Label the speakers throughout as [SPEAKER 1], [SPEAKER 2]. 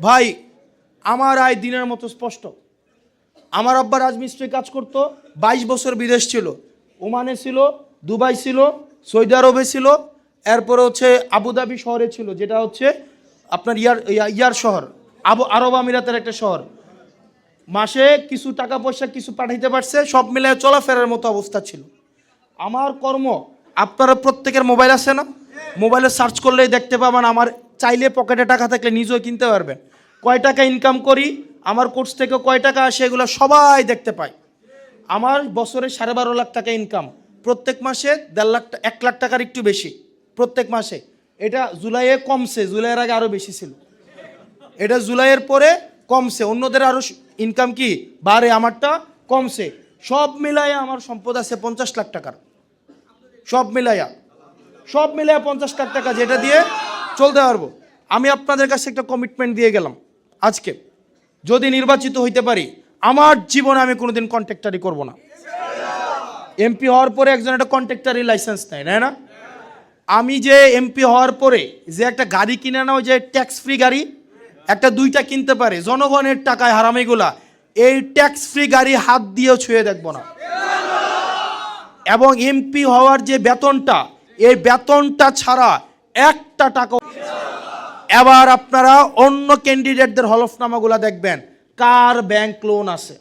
[SPEAKER 1] ভাই, আমার আয় দিনের মতো স্পষ্ট। আমার আব্বা রাজমিস্ত্রি কাজ করতো, বাইশ বছর বিদেশ ছিল। ওমানে ছিল, দুবাই ছিল, সৌদি আরবে ছিল, এরপরে হচ্ছে আবুধাবি শহরে ছিল, যেটা হচ্ছে আপনার ইয়ার ইয়া- ইয়ার শহর। আবু, আরব আমিরাতের একটা শহর। মাসে কিছু টাকা পয়সা কিছু পাঠাইতে পারছে, সব মিলে চলাফেরার মতো অবস্থা ছিল। আমার কর্ম, আপনারা প্রত্যেকের মোবাইল আছে না? মোবাইলে সার্চ করলেই দেখতে পাবেন আমার চাইলে পকেটে টাকা থাকলে নিজেও কিনতে পারবেন। কয় টাকা ইনকাম করি, আমার কোর্স থেকে কয় টাকা আসে এগুলো সবাই দেখতে পায় আমার বছরে সাড়ে বারো লাখ টাকা ইনকাম প্রত্যেক মাসে দেড় লাখ এক লাখ টাকার একটু বেশি। প্রত্যেক মাসে। এটা জুলাইয়ে কমছে, জুলাইয়ের আগে আরও বেশি ছিল। এটা জুলাইয়ের পরে কমছে। অন্যদের আরও ইনকাম কি? বাড়ে, আমারটা কমছে। সব মিলাইয়া আমার সম্পদ আছে পঞ্চাশ লাখ টাকার। সব মিলাইয়া। সব মিলাইয়া পঞ্চাশ লাখ টাকা যেটা দিয়ে চলতে পারব। আমি আপনাদের কাছে একটা কমিটমেন্ট দিয়ে গেলাম আজকে। যদি নির্বাচিত হইতে পারি, আমার জীবনে আমি কোনোদিন কন্ট্রাক্টারি করব না। এমপি হওয়ার পরে একজন একটা কন্ট্রাক্টারি লাইসেন্স নেয় তাই না? আমি যে এমপি হওয়ার পরে যে একটা গাড়ি কিনে নাও যে ট্যাক্স ফ্রি গাড়ি, একটা দুইটা কিনতে পারে, জনগণের টাকায় হারামিগুলা এই ট্যাক্স ফ্রি গাড়ি হাত দিয়েও ছুঁয়ে দেখব না। এবং এমপি হওয়ার যে বেতনটা, এই বেতনটা ছাড়া একটা টাকা এবার আপনারা অন্য ক্যান্ডিডেটদের হলফনামাগুলো দেখবেন। কার ব্যাংক লোন আছে?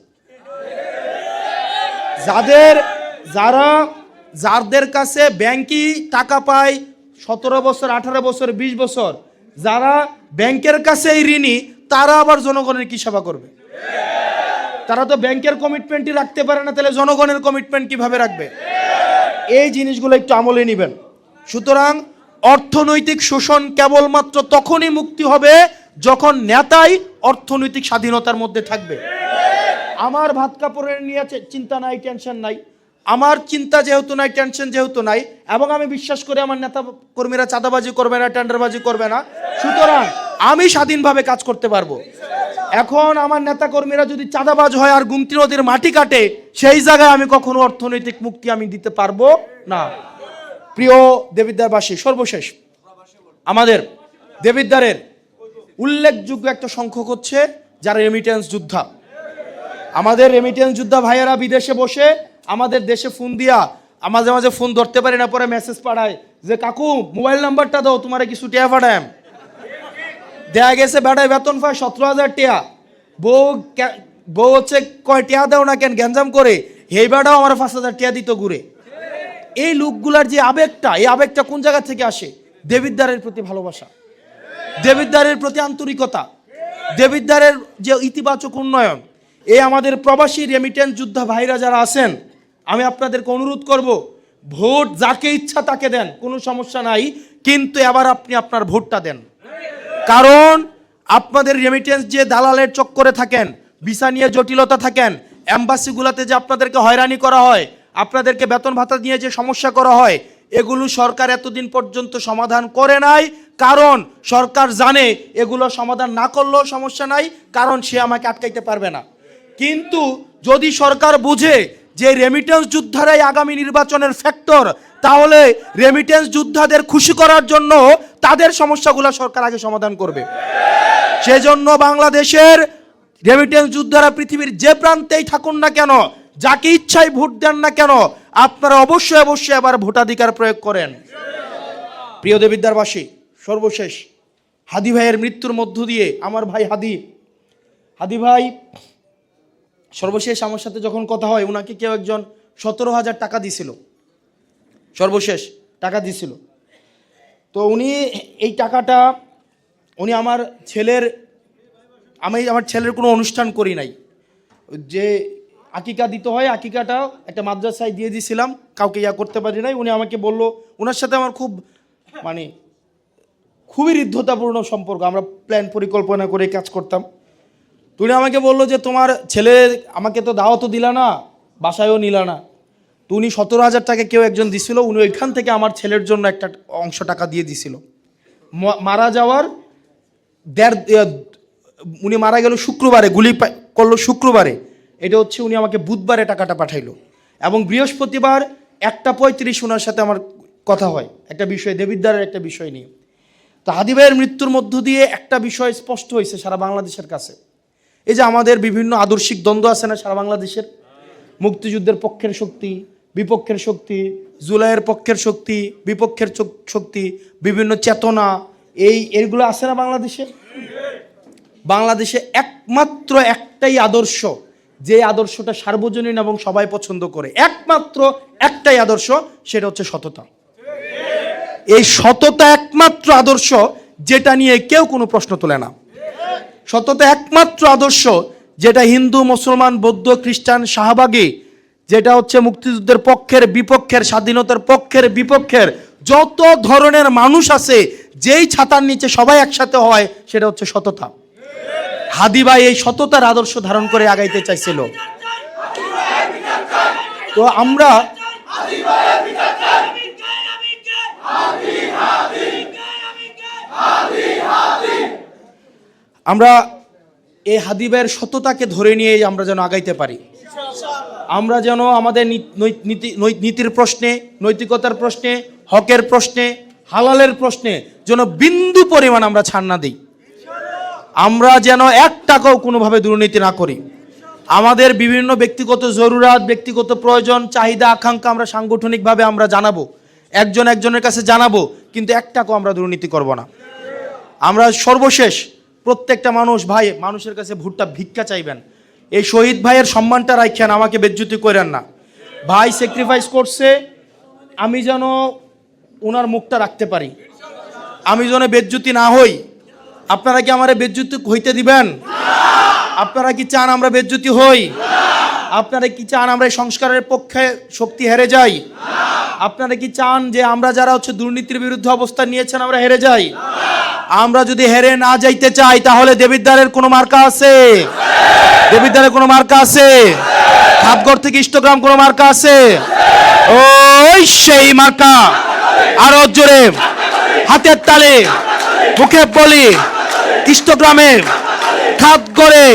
[SPEAKER 1] যাদের, যারা, যাদের কাছে ব্যাংকই টাকা পায়, সতেরো বছর, আঠারো বছর, বিশ বছর, যারা ব্যাংকের কাছেই ঋণী, তারা আবার জনগণের কি সেবা করবে? তারা তো ব্যাংকের কমিটমেন্টই রাখতে পারে না, তাহলে জনগণের কমিটমেন্ট কীভাবে রাখবে? এই জিনিসগুলো একটু আমলে নেবেন। সুতরাং অর্থনৈতিক শোষণ কেবলমাত্র তখনই মুক্তি হবে যখন নেতাই অর্থনৈতিক স্বাধীনতার মধ্যে থাকবে। আমার ভাত কাপড়ের নিয়ে চিন্তা নাই টেনশন নাই। আমার চিন্তা যেহেতু নাই টেনশন যেহেতু নাই, এবং আমি বিশ্বাস করি আমার নেতা কর্মীরা চাঁদাবাজি করবে না টেন্ডারবাজি করবে না। সুতরাং আমি স্বাধীনভাবে কাজ করতে পারব। এখন আমার নেতা কর্মীরা যদি চাঁদাবাজ হয় আর গুমতি নদীর মাটি কাটে, সেই জায়গায় আমি কখনো অর্থনৈতিক মুক্তি আমি দিতে পারব না। প্রিয় দেবিদ্বারবাসী, সর্বশেষ আমাদের দেবিদ্বারের উল্লেখযোগ্য একটা সংখ্যক হচ্ছে যারা রেমিটেন্স যোদ্ধা। আমাদের রেমিটেন্স যোদ্ধা ভাইয়েরা বিদেশে বসে আমাদের দেশে ফোন দিয়া মাঝে মাঝে ফোন ধরতে পারি না, পরে মেসেজ পাঠায় যে, কাকু মোবাইল নাম্বারটা দাও, তোমার কিছু টিয়া পাঠায় দেয়া গেছে বেড়ায় বেতন পায় সতেরো হাজার টিয়া। বউ বউ হচ্ছে, কয় টিয়া দাও না কেন, গ্যাঞ্জাম করে? হেই বেড়াও আমার পাঁচ হাজার টিয়া দিত ঘুরে। এই লোকগুলার যে আবেগটা, এই আবেগটা কোন জায়গা থেকে আসে? দেবিদ্বারের প্রতি ভালোবাসা। দেবিদ্বারের প্রতি আন্তরিকতা। দেবিদ্বারের যে ইতিবাচক উন্নয়ন, এই আমাদের প্রবাসী রেমিটেন্স যোদ্ধা ভাইরা যারা আছেন, আমি আপনাদেরকে অনুরোধ করব, ভোট যাকে ইচ্ছা তাকে দেন, কোনো সমস্যা নাই, কিন্তু এবার আপনি আপনার ভোটটা দেন। কারণ আপনাদের রেমিটেন্স যে দালালের চক্করে থাকেন, ভিসা নিয়ে জটিলতা থাকেন অ্যাম্বাসিগুলোতে যে আপনাদেরকে হয়রানি করা হয় আপনাদেরকে বেতন ভাতা নিয়ে যে সমস্যা করা হয়, এগুলো সরকার এতদিন পর্যন্ত সমাধান করে নাই। কারণ সরকার জানে এগুলো সমাধান না করলেও সমস্যা নাই, কারণ সে আমাকে আটকাইতে পারবে না। কিন্তু যদি সরকার বুঝে যে রেমিটেন্স যোদ্ধারাই আগামী নির্বাচনের ফ্যাক্টর তাহলে রেমিটেন্স যোদ্ধাদের খুশি করার জন্য তাদের সমস্যাগুলো সরকার আগে সমাধান করবে। সেজন্য বাংলাদেশের রেমিটেন্স যোদ্ধারা পৃথিবীর যে প্রান্তেই থাকুন না কেন যাকে ইচ্ছায় ভোট দেন না কেন, আপনারা অবশ্যই অবশ্যই আবার ভোটাধিকার প্রয়োগ করেন। প্রিয় দেবিদ্যারবাসী সর্বশেষ, হাদি ভাইয়ের মৃত্যুর মধ্য দিয়ে আমার ভাই হাদি। হাদি ভাই, সর্বশেষ আমার সাথে যখন কথা হয় ওনাকে কেউ একজন সতেরো হাজার টাকা দিছিল। সর্বশেষ টাকা দিছিল। তো উনি এই টাকাটা উনি আমার ছেলের, আমি আমার ছেলের কোনো অনুষ্ঠান করি নাই। যে আকিকা দিতে হয়, আকিকাটা একটা মাদ্রাসায় দিয়ে দিয়েছিলাম কাউকে ইয়া করতে পারি নাই, উনি আমাকে বলল ওনার সাথে আমার খুব মানে খুবই হৃদ্ধতাপূর্ণ সম্পর্ক, আমরা প্ল্যান পরিকল্পনা করে কাজ করতাম। তো উনি আমাকে বলল যে, তোমার ছেলে আমাকে তো দাওয়াতও দিলা না, বাসায়ও নিলা না। তো উনি সতেরো হাজার টাকা কেউ একজন দিছিল, উনি ওইখান থেকে আমার ছেলের জন্য একটা অংশ টাকা দিয়ে দিছিল। মারা যাওয়ার দেড় উনি মারা গেল শুক্রবারে, গুলি করল শুক্রবারে। এটা হচ্ছে উনি আমাকে বুধবারে টাকাটা পাঠাইলো। এবং বৃহস্পতিবার একটা পঁয়ত্রিশ ওনার সাথে আমার কথা হয়। একটা বিষয়, দেবিদ্বারের একটা বিষয় নিয়ে। তো হাদি ভাইয়ের মৃত্যুর মধ্য দিয়ে একটা বিষয় স্পষ্ট হয়েছে সারা বাংলাদেশের কাছে। এই যে আমাদের বিভিন্ন আদর্শিক দ্বন্দ্ব আছে না সারা বাংলাদেশের? মুক্তিযুদ্ধের পক্ষের শক্তি, বিপক্ষের শক্তি, জুলাইয়ের পক্ষের শক্তি, বিপক্ষের শক্তি, বিভিন্ন চেতনা, এই এগুলো আছে না বাংলাদেশে? বাংলাদেশে একমাত্র একটাই আদর্শ যে আদর্শটা সার্বজনীন এবং সবাই পছন্দ করে, একমাত্র একটাই আদর্শ, সেটা হচ্ছে সততা। এই সততা একমাত্র আদর্শ, যেটা নিয়ে কেউ কোনো প্রশ্ন তোলে না। সততা একমাত্র আদর্শ, যেটা হিন্দু, মুসলমান, বৌদ্ধ, খ্রিস্টান, শাহবাগী, যেটা হচ্ছে মুক্তিযুদ্ধের পক্ষের বিপক্ষের, স্বাধীনতার পক্ষের বিপক্ষের, যত ধরনের মানুষ আছে, যেই ছাতার নিচে সবাই একসাথে হয়, সেটা হচ্ছে সততা। হাদিবাই এই সততার আদর্শ ধারণ করে আগাইতে চাইছিল। তো আমরা আমরা এই হাদিবের সততাকে ধরে নিয়ে আমরা যেন আগাইতে পারি। আমরা যেন আমাদের নীতি, নীতির প্রশ্নে, নৈতিকতার প্রশ্নে, হকের প্রশ্নে, হালালের প্রশ্নে যেন বিন্দু পরিমাণ আমরা ছাড় না দিই। আমরা যেন এক টাকাও কোনোভাবে দুর্নীতি না করি। আমাদের বিভিন্ন ব্যক্তিগত জরুরাত, ব্যক্তিগত প্রয়োজন, চাহিদা, আকাঙ্ক্ষা আমরা সাংগঠনিকভাবে আমরা জানাব। একজন একজনের কাছে জানাব, কিন্তু এক টাকাও আমরা দুর্নীতি করব না। আমরা সর্বশেষ প্রত্যেকটা মানুষ ভাই, মানুষের কাছে ভুট্টা ভিক্ষা চাইবেন। এই শহীদ ভাইয়ের সম্মানটা রাখেন আমাকে বেজ্জুতি করেন না। ভাই স্যাক্রিফাইস করছে, আমি যেন ওনার মুখটা রাখতে পারি। আমি যেন বেজ্জুতি না হই আপনারা কি আমার বেজ্জুতি হইতে দিবেন? আপনারা কি চান আমরা বেজ্জুতি হই? আপনারা কি চান আমরা সংস্কারের পক্ষে শক্তি হেরে যাই? আপনারা কি চান যে আমরা যারা হচ্ছে দুর্নীতির বিরুদ্ধে অবস্থান নিয়েছেন আমরা হেরে যাই? আমরা যদি হেরে না যাইতে চাই, তাহলে দেবিদ্বারের কোনো মার্কা আছে? দেবিদ্বারের কোনো মার্কা আছে? খাপগড় থেকে ইষ্টগ্রাম কোনো মার্কা আছে? ওই সেই মার্কা। আরও জোরে। হাতের তালে মুখে বলি। ইষ্টগ্রামে খাপগড়ে,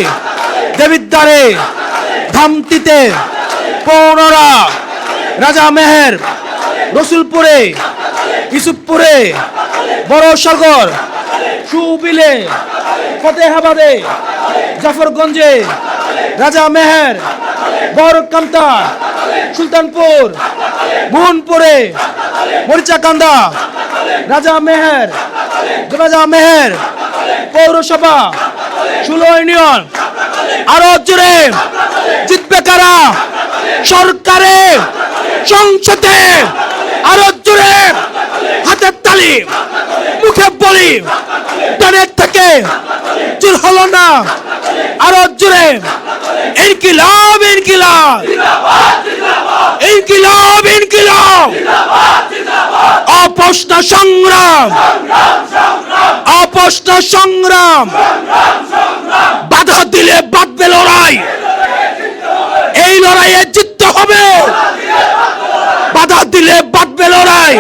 [SPEAKER 1] দেবিদ্বারে ধামতিতে পৌনরা, রাজা মেহের, রসুলপুরে ইসুফপুরে বড় সাগর সুবিলে, ফতেহাবাদে, জাফরগঞ্জে, রাজা মেহের বহরকান্তা সুলতানপুর, মোহনপুরে, মরিচাকান্দা, রাজা মেহের রাজা মেহের পৌরসভা, ষোলো ইউনিয়ন, আরও জোরে, জিতবে কারা? সরকারে, সংসদে, আরও জোরে, হাতের তালি, মুখে বলি, ডানের থেকে চুর হলো না, আরও জোরে, ইনকিলাব ইনকিলাব ইনকিলাব ইনকিলাব অপষ্ট সংগ্রাম অপষ্ট সংগ্রাম বাধা দিলে বাঁধবে লড়াই। এই লড়াইয়ে জিততে হবে। বাধা দিলে বাঁধবে লড়াই।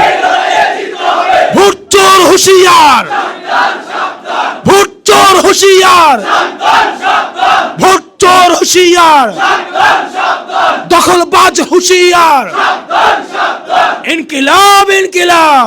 [SPEAKER 1] ভোট চোর হুঁশিয়ার। ভোট চোর হুঁশিয়ার। ভোট চোর হুঁশিয়ার। দখলবাজ হুঁশিয়ার। ইনকিলাব ইনকিলাব।